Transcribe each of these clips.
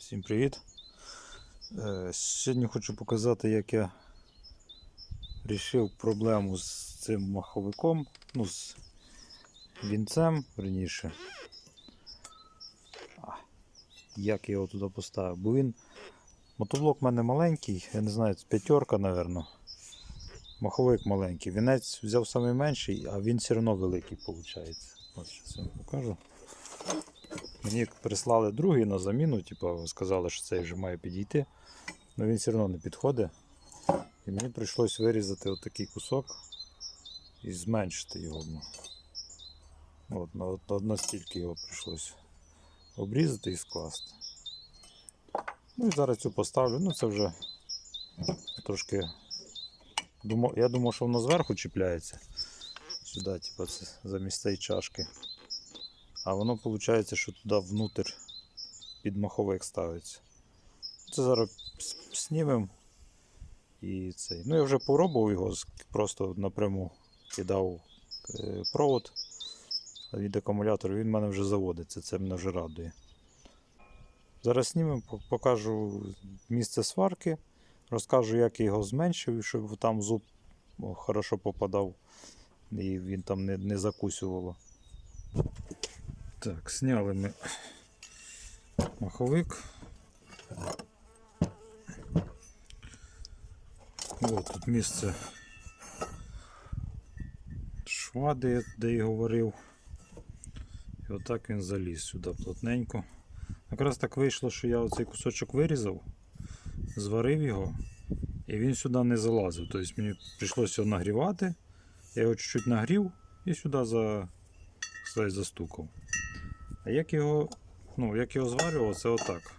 Всім привіт! Е, Сьогодні хочу показати, як я вирішив проблему з цим маховиком, ну, з вінцем, верніше. А, Як я його туди поставив? Бо він. Мотоблок в мене маленький, я не знаю, це п'ятерка, напевно. Маховик маленький. Вінець взяв самий менший, а він все одно великий виходить. Ось зараз я вам покажу. Мені прислали другий на заміну, типу, сказали, що цей вже має підійти. але він все одно не підходить. І мені прийшлось вирізати отакий кусок і зменшити його. ну. От, на, от, настільки його прийшлось обрізати і скласти. Ну і зараз цю поставлю. Ну це вже трошки. Я думав, що воно зверху чіпляється. Сюди, типу, це замість цієї чашки. А воно виходить, що туди внутрь під маховик ставиться. Це зараз знімемо. І цей. Ну я вже попробував його, просто напряму кидав е, провод від акумулятора, він в мене вже заводиться, це мене вже радує. Зараз знімемо, покажу місце сварки, розкажу, як я його зменшив, щоб там зуб хорошо попадав і він там не, не закусювало. Так, зняли ми маховик. Ось тут місце шва, де, де я говорив. І отак він заліз сюди плотненько. Якраз так вийшло, що я оцей кусочок вирізав, зварив його, і він сюди не залазив. Тобто мені прийшлося його нагрівати. Я його чуть-чуть нагрів і сюди за- застукав. А як його, ну, як його зварював, це отак.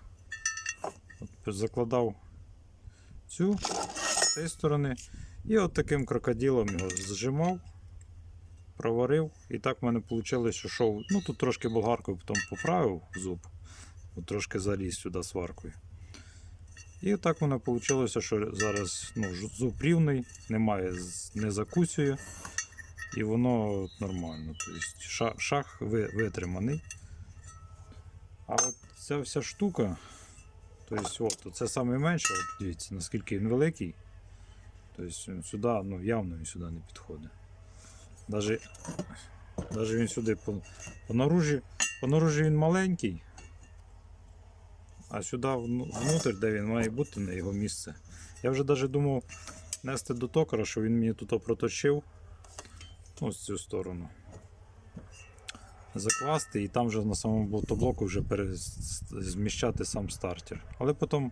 От закладав цю з цієї сторони і от таким крокодилом його зжимав, проварив. І так в мене вийшло, що шов. Ну тут трошки болгаркою потім поправив зуб, от трошки заліз сюди сваркою. І так воно вийшло, що зараз ну, зуб рівний, немає, не закусює. І воно нормально. Тобто шах витриманий. А от ця вся штука, тобто, от, це саме менше, от дивіться, наскільки він великий. Тобто сюди, ну явно він сюди не підходить. Даже, даже він сюди по, по наружі, по наружі він маленький, а сюди вну- внутрь, де він має бути на його місце. Я вже навіть думав нести до токара, що він мені тут проточив. Ось цю сторону закласти і там вже на самому болтоблоку вже зміщати сам стартер. Але потім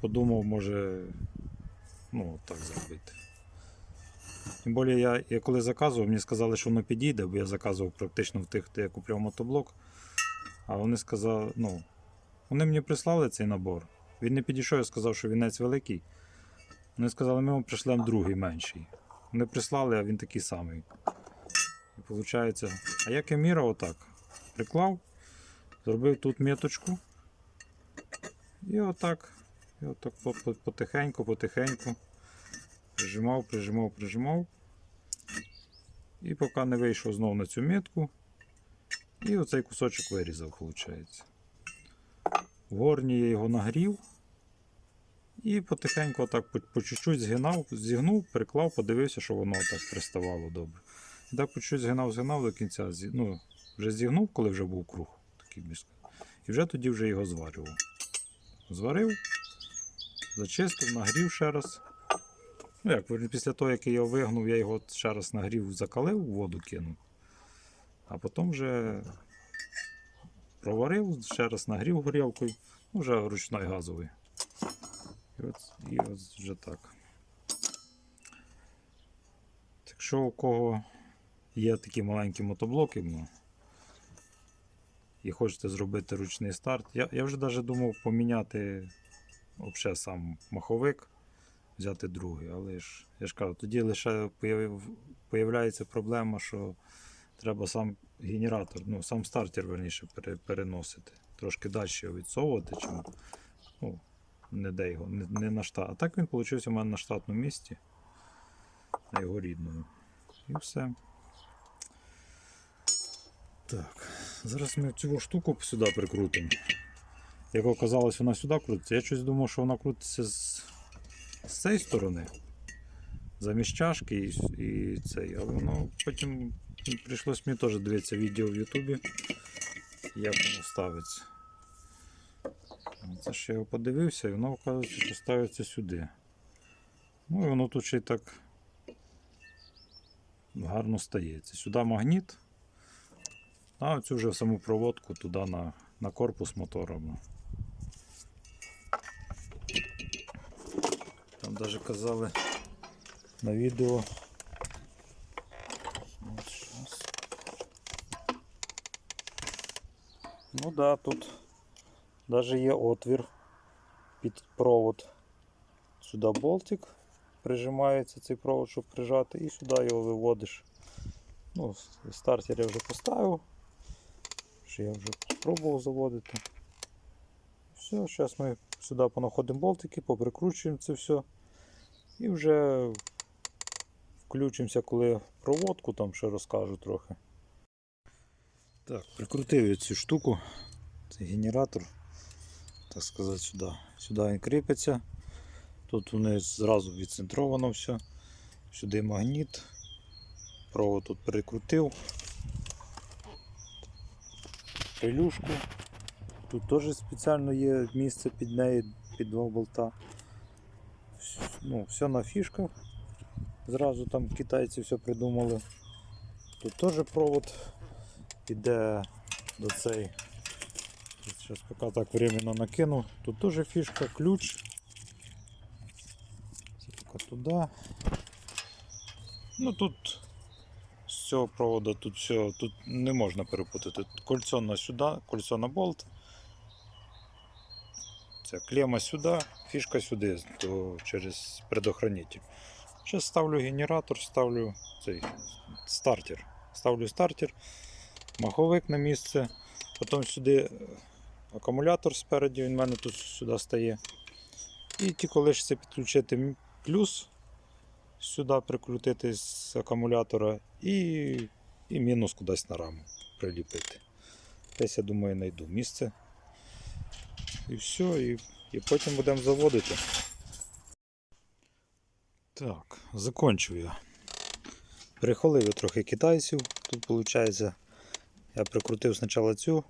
подумав, може ну, так зробити. Тим більше я, я коли заказував, мені сказали, що воно підійде, бо я заказував практично в тих, де я купляв мотоблок. А вони сказали, ну, вони мені прислали цей набор. Він не підійшов, я сказав, що вінець великий. Вони сказали, ми вам пришлемо другий менший. Вони прислали, а він такий самий. І виходить, а я міряв отак? Приклав, зробив тут меточку. І отак. І отак по- по- потихеньку, потихеньку. Прижимав, прижимав, прижимав. І поки не вийшов знову на цю метку. І оцей кусочок вирізав, виходить. В горні я його нагрів. І потихеньку отак по чуть-чуть згинав, зігнув, приклав, подивився, що воно так приставало добре. І так чуть згинав, згинав до кінця. Ну, вже зігнув, коли вже був круг. Такий більш. І вже тоді вже його зварював. Зварив, зачистив, нагрів ще раз. Ну як, після того, як я його вигнув, я його ще раз нагрів, закалив, воду кинув. А потім вже проварив, ще раз нагрів горілкою, ну вже ручний газовий. І от, і от вже так. Якщо у кого є такі маленькі мотоблоки, ну, і хочете зробити ручний старт, я, я вже навіть думав поміняти взагалі сам маховик, взяти другий, але ж я ж кажу, тоді лише появляється проблема, що треба сам генератор, ну сам стартер верніше переносити. Трошки далі його відсовувати, чим ну, не де його, не, не на штат. А так він вийшов у мене на штатному місці, на його рідному. І все. Так, зараз ми цю штуку сюди прикрутимо. як оказалось, вона сюди крутиться. Я щось думав, що вона крутиться з, з цієї сторони. Замість чашки і, і цей. Але воно потім прийшлось мені теж дивитися відео в Ютубі, як воно ставиться. Це ж я його подивився, і воно, оказується, що ставиться сюди. Ну і воно тут ще й так гарно стається. Сюди магніт, а оцю вже саму проводку туди на, на корпус мотора. Там навіть казали на відео. Ну да, тут навіть є отвір під провод. Сюди болтик прижимається цей провод, щоб прижати, і сюди його виводиш. Ну, стартер я вже поставив. Ще я вже спробував заводити. Все, зараз ми сюди понаходимо болтики, поприкручуємо це все. І вже включимося, коли проводку там ще розкажу трохи. Так, прикрутив я цю штуку. Цей генератор, так сказати, сюди. Сюди він кріпиться. Тут у вони зразу відцентровано все. Сюди магніт. Провод тут перекрутив. Пилюшку. Тут теж спеціально є місце під неї, під два болта. Ну, все на фішках. Зразу там китайці все придумали. Тут теж провод іде до цей. Зараз поки так временно накину. Тут теж фішка, ключ. Це поки туди. Ну тут цього проводу тут все, тут не можна перепутати. Кольцо на сюди, кольцо на болт. Це клема сюди, фішка сюди, то через предохранитель. Зараз ставлю генератор, ставлю цей стартер. Ставлю стартер, маховик на місце, потім сюди е, акумулятор спереді, він в мене тут сюди стає. І тільки лишиться підключити плюс, сюди прикрутити з акумулятора і, і мінус кудись на раму приліпити. Десь я думаю знайду місце. І все, і, і потім будемо заводити. Так, закончив я. Прихвалив я трохи китайців. Тут виходить, я прикрутив спочатку цю,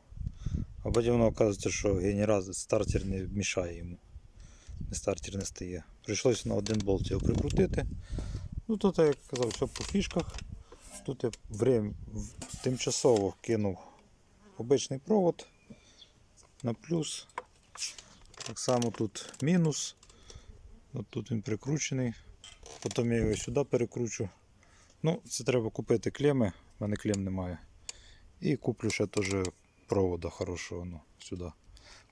а потім воно оказується, що генератор стартер не мішає йому. Не стартер не стає. Прийшлося на один болт його прикрутити. Ну тут, як казав, все по фішках. Тут я врем... тимчасово кинув обичний провод на плюс. Так само тут мінус. От тут він прикручений. Потім я його сюди перекручу. Ну, це треба купити клеми, в мене клем немає. І куплю ще теж провода хорошого ну, сюди.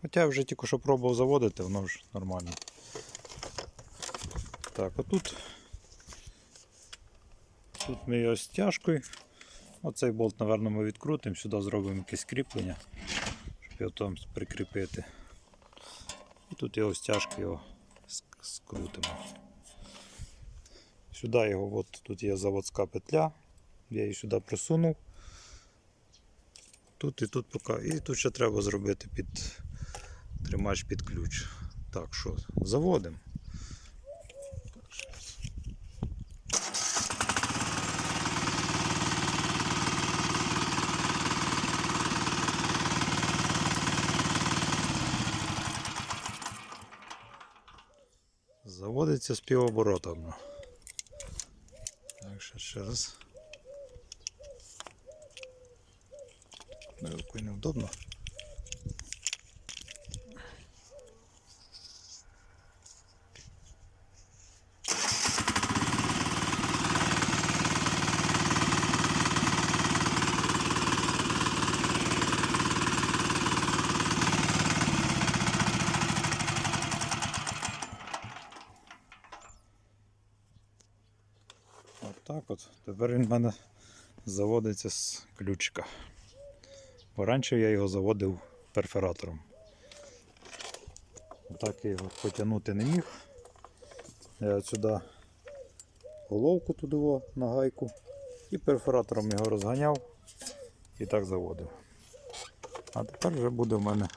Хоча я вже тільки що пробував заводити, воно вже нормально. Так, отут. Тут ми його стяжкою. Оцей болт, напевно, ми відкрутимо, сюди зробимо якесь кріплення, щоб його там прикріпити. І тут його стяжкою його скрутимо. Сюди його, от тут є заводська петля, я її сюди просунув. Тут і тут поки. І тут ще треба зробити під тримач під ключ. Так що, заводимо. Заводиться з півоборота. Так, ще, ще раз. Рукою неудобно. От так от. Тепер він в мене заводиться з ключика. Бо я його заводив перфоратором. Отак я його потягнути не міг. Я сюди головку туди на гайку і перфоратором його розганяв і так заводив. А тепер вже буде в мене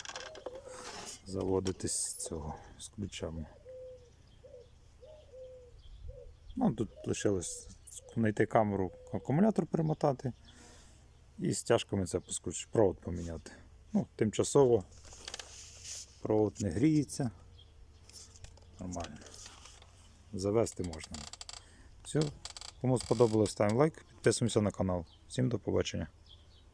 заводитись з цього з ключами. Ну, тут лишилось знайти камеру, акумулятор примотати і стяжками це поскочити, провод поміняти. Ну, тимчасово провод не гріється. Нормально. Завести можна. Все. Кому сподобалось, ставимо лайк, підписуємося на канал. Всім до побачення.